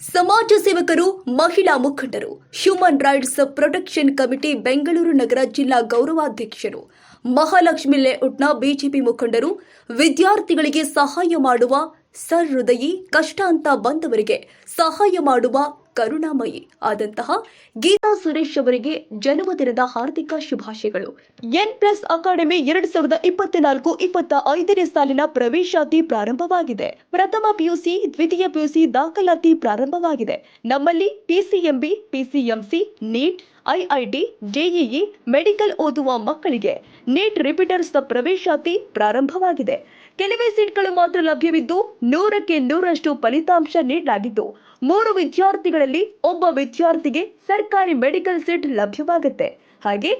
ಸಮಾಜ ಸೇವಕರು, ಮಹಿಳಾ ಮುಖಂಡರು human rights protection committee Bengaluru ನಗರ ಜಿಲ್ಲಾ ಗೌರವಾಧ್ಯಕ್ಷರು, ಮಹಾಲಕ್ಷ್ಮಿ ಲೇಔಟ್ನ ಬಿಜೆಪಿ ಮುಖಂಡರು, ವಿದ್ಯಾರ್ಥಿಗಳಿಗೆ ಸಹಾಯ ಮಾಡುವ ಸಹೃದಯಿ ಕಷ್ಟ ಅಂತ ಬಂದವರಿಗೆ ಸಹಾಯ ಮಾಡುವ ಕರುಣಾಮಯಿ ಆದಂತಹ ಗೀತಾ ಸುರೇಶ್ ಅವರಿಗೆ ಜನ್ಮದಿನದ ಹಾರ್ದಿಕ ಶುಭಾಶಯಗಳು. ಎನ್ ಪ್ಲಸ್ ಅಕಾಡೆಮಿ ಎರಡ್ ಸಾವಿರದ ಇಪ್ಪತ್ನಾಲ್ಕು ಇಪ್ಪತ್ತ ಐದನೇ ಸಾಲಿನ ಪ್ರವೇಶಾತಿ ಪ್ರಾರಂಭವಾಗಿದೆ. ಪ್ರಥಮ ಪಿಯುಸಿ, ದ್ವಿತೀಯ ಪಿಯುಸಿ ದಾಖಲಾತಿ ಪ್ರಾರಂಭವಾಗಿದೆ. ನಮ್ಮಲ್ಲಿ PCMB, PCMC, NEET, IIT, JEE, medical ಓದುವ ಮಕ್ಕಳಿಗೆ ನೀಟ್ ರಿಪೀಟರ್ಸ್ ಪ್ರವೇಶಾತಿ ಪ್ರಾರಂಭವಾಗಿದೆ. ಕೆಲವೇ ಸೀಟ್ಗಳು ಮಾತ್ರ ಲಭ್ಯವಿದ್ದು ನೂರಕ್ಕೆ ನೂರಷ್ಟು ಫಲಿತಾಂಶ ನೀಡಲಾಗಿದ್ದು ಮೂರು ವಿದ್ಯಾರ್ಥಿಗಳಲ್ಲಿ ಒಬ್ಬ ವಿದ್ಯಾರ್ಥಿಗೆ ಸರ್ಕಾರಿ ಮೆಡಿಕಲ್ ಸೀಟ್ ಲಭ್ಯವಾಗುತ್ತೆ. ಹಾಗೆ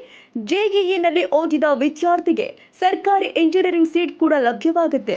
ಜೆಇಇನಲ್ಲಿ ಓದಿದ ವಿದ್ಯಾರ್ಥಿಗೆ ಸರ್ಕಾರಿ ಇಂಜಿನಿಯರಿಂಗ್ ಸೀಟ್ ಕೂಡ ಲಭ್ಯವಾಗುತ್ತೆ.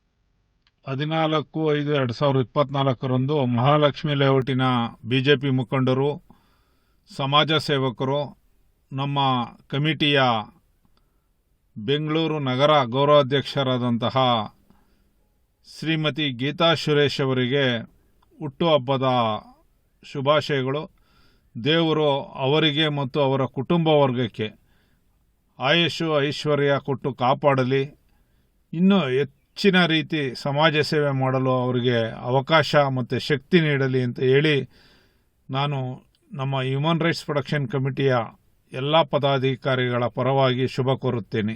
ಹದಿನಾಲ್ಕು ಐದು ಎರಡು ಸಾವಿರದ ಇಪ್ಪತ್ನಾಲ್ಕರಂದು ಮಹಾಲಕ್ಷ್ಮಿ ಲೇಔಟಿನ ಬಿ ಜೆ ಪಿ ಮುಖಂಡರು, ಸಮಾಜ ಸೇವಕರು, ನಮ್ಮ ಕಮಿಟಿಯ ಬೆಂಗಳೂರು ನಗರ ಗೌರವಾಧ್ಯಕ್ಷರಾದಂತಹ ಶ್ರೀಮತಿ ಗೀತಾ ಸುರೇಶ್ ಅವರಿಗೆ ಹುಟ್ಟುಹಬ್ಬದ ಶುಭಾಶಯಗಳು. ದೇವರು ಅವರಿಗೆ ಮತ್ತು ಅವರ ಕುಟುಂಬ ವರ್ಗಕ್ಕೆ ಆಯುಷು ಐಶ್ವರ್ಯ ಕೊಟ್ಟು ಕಾಪಾಡಲಿ. ಇನ್ನೂ ಹೆಚ್ಚಿನ ರೀತಿ ಸಮಾಜ ಸೇವೆ ಮಾಡಲು ಅವರಿಗೆ ಅವಕಾಶ ಮತ್ತು ಶಕ್ತಿ ನೀಡಲಿ ಅಂತ ಹೇಳಿ ನಾನು ನಮ್ಮ ಹ್ಯೂಮನ್ ರೈಟ್ಸ್ ಪ್ರೊಡಕ್ಷನ್ ಕಮಿಟಿಯ ಎಲ್ಲ ಪದಾಧಿಕಾರಿಗಳ ಪರವಾಗಿ ಶುಭ ಕೋರುತ್ತೇನೆ.